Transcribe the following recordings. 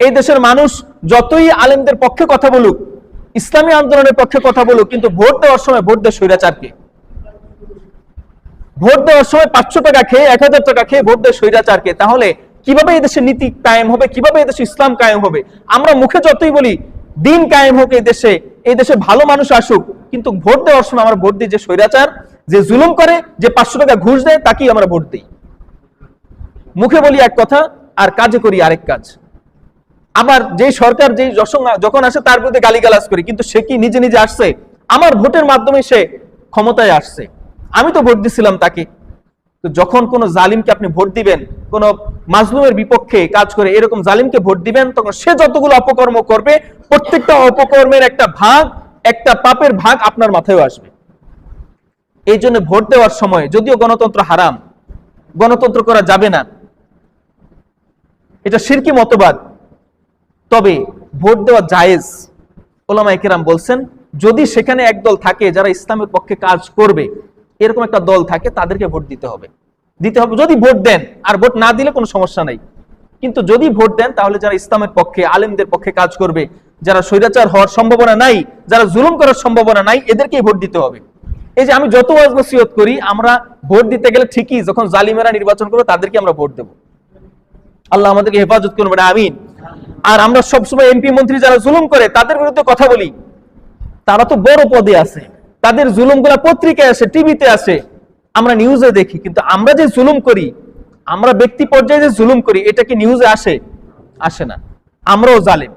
এই দেশের মানুষ যতই আলেমদের পক্ষে কথা বলুক, ইসলামী আন্দোলনের পক্ষে কথা বলুক, কিন্তু ভোট দেওয়ার সময় ভোট দেয় স্বৈরাচারকে। ভোট দেওয়ার সময় পাঁচশো টাকা খেয়ে, এক হাজার টাকা খেয়ে ভোট দেয় স্বৈরাচারকে। তাহলে কীভাবে দেশে নীতি কায়েম হবে? কীভাবে দেশে ইসলাম কায়েম হবে? আমরা মুখে যতই বলি, দিন কায়েম হোক এই দেশে এই দেশে ভালো মানুষ আসুক, কিন্তু ভোট দেওয়ার সময় আমরা ভোট দিই যে স্বৈরাচার, যে জুলুম করে, যে পাঁচশো টাকা ঘুষ দেয়, তাকেই আমরা ভোট দিই। মুখে বলি এক কথা, আর কাজে করি আরেক কাজ। আবার যে সরকার যে যখন আসে, তার বিরুদ্ধে গালিগালাজ করি। কিন্তু সে কি নিজে নিজে আসছে? আমার ভোটের মাধ্যমে সে ক্ষমতায় আসছে। আমি তো ভোট দিছিলাম তাকে। তো যখন কোন জালিমকে আপনি ভোট দিবেন, কোন মাজলুমের বিপক্ষে কাজ করে এরকম জালিমকে ভোট দিবেন, তখন সে যতগুলো অপকর্ম করবে, প্রত্যেকটা অপকর্মের একটা ভাগ, একটা পাপের ভাগ আপনার মাথায় আসবে। এই জন্য ভোট দেওয়ার সময় যদিও গণতন্ত্র হারাম, গণতন্ত্র করা যাবে না, এটা শিরকি মতবাদ। তবে ভোট দেওয়া জায়েজ, ওলামা একরাম বলছেন, যদি সেখানে একদল থাকে যারা ইসলামের পক্ষে কাজ করবে, এরকম একটা দল থাকে তাদেরকে ভোট দিতে হবে। দিতে হবে যদি ভোট দেন, আর ভোট না দিলে কোনো সমস্যা নাই। কিন্তু যদি ভোট দেন, তাহলে যারা ইসলামের পক্ষে, আলেমদের পক্ষে কাজ করবে, যারা স্বৈরাচার হওয়ার সম্ভাবনা নাই, যারা জুলুম করার সম্ভাবনা নাই, এদেরকেই ভোট দিতে হবে। এই যে আমি যত ওয়াজ করি, আমরা ভোট দিতে গেলে ঠিকই যখন জালিমেরা নির্বাচন করবে, তাদেরকে আমরা ভোট দেবো। আল্লাহ আমাদেরকে হেফাজত করবেন আমিন। আর আমরা সবসময় এমপি মন্ত্রী যারা জুলুম করে, তাদের বিরুদ্ধে কথা বলি। তারা তো বড় পদে আছে। তাদের জুলুমগুলা পত্রিকায় আসে, টিভিতে আসে। আমরা নিউজে দেখি, কিন্তু আমরা যে জুলুম করি, আমরা ব্যক্তি পর্যায়ে যে জুলুম করি, এটা কি নিউজে আসে? আসে না। আমরাও জালেম।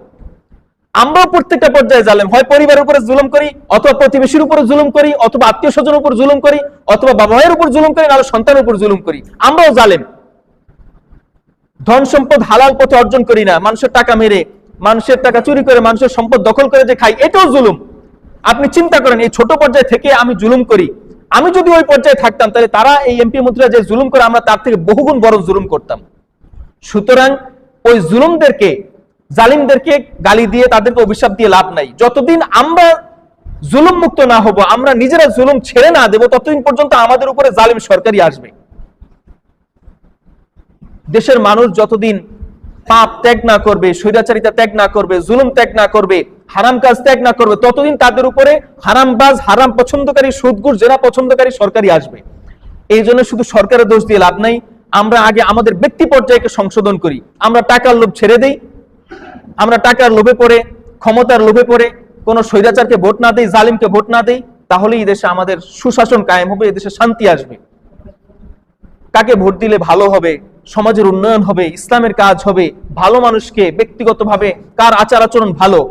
আমরাও প্রত্যেকটা পর্যায়ে জালেম। হয় পরিবারের উপরে জুলুম করি, অথবা প্রতিবেশীর উপর জুলুম করি, অথবা আত্মীয় স্বজনের উপর জুলুম করি, অথবা বাবা মায়ের উপর জুলুম করি, নাহলে সন্তানের উপর জুলুম করি। আমরাও জালেম। ধন সম্পদ হালাল পথে অর্জন করি না, মানুষের টাকা মেরে, মানুষের টাকা চুরি করে, মানুষের সম্পদ দখল করে যে খাই, এটাও জুলুম। আপনি চিন্তা করেন, এই ছোট পর্যায়ে থেকে আমি জুলুম করি। আমি যদি ওই পর্যায়ে থাকতাম, তাহলে তারা এই এমপি মন্ত্রীরা যে জুলুম করে, আমরা তার থেকে বহুগুণ বড় জুলুম করতাম। সুতরাং ওই জুলুমদেরকে, জালিমদেরকে গালি দিয়ে তাদেরকে অভিশাপ দিয়ে লাভ নাই। যতদিন আমরা জুলুম মুক্ত না হব, আমরা নিজেরা জুলুম ছেড়ে না দেব, ততদিন পর্যন্ত আমাদের উপরে জালিম সরকারই আসবে। দেশের মানুষ যতদিন পাপ ত্যাগ না করবে, স্বৈরাচারিতা ত্যাগ না করবে, জুলুম ত্যাগ না করবে, হারাম কাজ ত্যাগ না করবে, ততদিন তাদের উপরে হারামবাজ, হারাম পছন্দকারী, সুদগুর, জেনা পছন্দকারী সরকারই আসবে। এই জন্য শুধু সরকারের দোষ দিয়ে লাভ নাই, আমরা আগে আমাদের ব্যক্তি পর্যায়কে সংশোধন করি। আমরা টাকার লোভ ছেড়ে দেই, আমরা টাকার লোভে পড়ে, ক্ষমতার লোভে পড়ে, কোন স্বৈরাচারকে ভোট না দেই, জালিমকে ভোট না দেই, তাহলেই এই দেশে আমাদের সুশাসন কায়েম হবে, এই দেশে শান্তি আসবে। কাকে ভোট দিলে ভালো হবে সমাজের উন্নয়ন হবে, ইসলামের কাজ হবে, ভালো মানুষকে ব্যক্তিগতভাবে কার আচার আচরণ ভালো?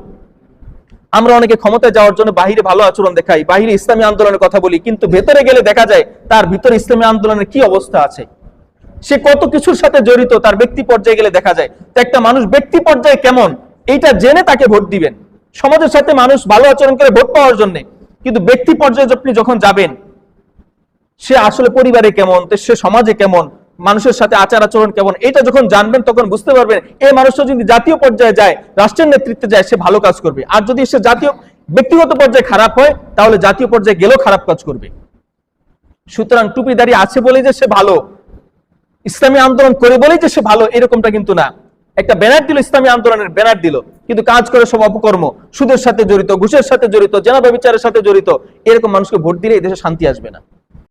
আমরা অনেকে ক্ষমতায় যাওয়ার জন্য বাহিরে ভালো আচরণ দেখাই, বাহিরে ইসলামী আন্দোলনের কথা বলি, কিন্তু ভেতরে গেলে দেখা যায় তার ভিতরে ইসলামী আন্দোলনের কি অবস্থা আছে? সে কত কিছুর সাথে জড়িত, তার ব্যক্তি পর্যায়ে গেলে দেখা যায়, তো একটা মানুষ ব্যক্তি পর্যায়ে কেমন? এইটা জেনে তাকে ভোট দিবেন। সমাজের সাথে মানুষ ভালো আচরণ করে ভোট পাওয়ার জন্য, কিন্তু ব্যক্তি পর্যায়ে আপনি যখন যাবেন, সে আসলে পরিবারে কেমন সে সমাজে কেমন মানুষের সাথে আচার আচরণ কেমন? এটা যখন জানবেন, তখন বুঝতে পারবেন এই মানুষটা যদি জাতীয় পর্যায়ে যায়, রাষ্ট্রের নেতৃত্বে যায়, সে ভালো কাজ করবে। আর যদি সে জাতীয়, ব্যক্তিগত পর্যায়ে খারাপ হয়, তাহলে জাতীয় পর্যায়ে গেলেও খারাপ কাজ করবে। সুতরাং টুপিদারি আছে বলেই যে সে ভালো, ইসলামী আন্দোলন করে বলেই যে সে ভালো, এরকমটা কিন্তু না। একটা ব্যানার দিল, ইসলামী আন্দোলনের ব্যানার দিল। কিন্তু কাজ করে সব অপকর্ম, সুদের সাথে জড়িত, ঘুষের সাথে জড়িত, জেনা ব্যবচারের সাথে জড়িত, এরকম মানুষকে ভোট দিলে এই দেশে শান্তি আসবে না।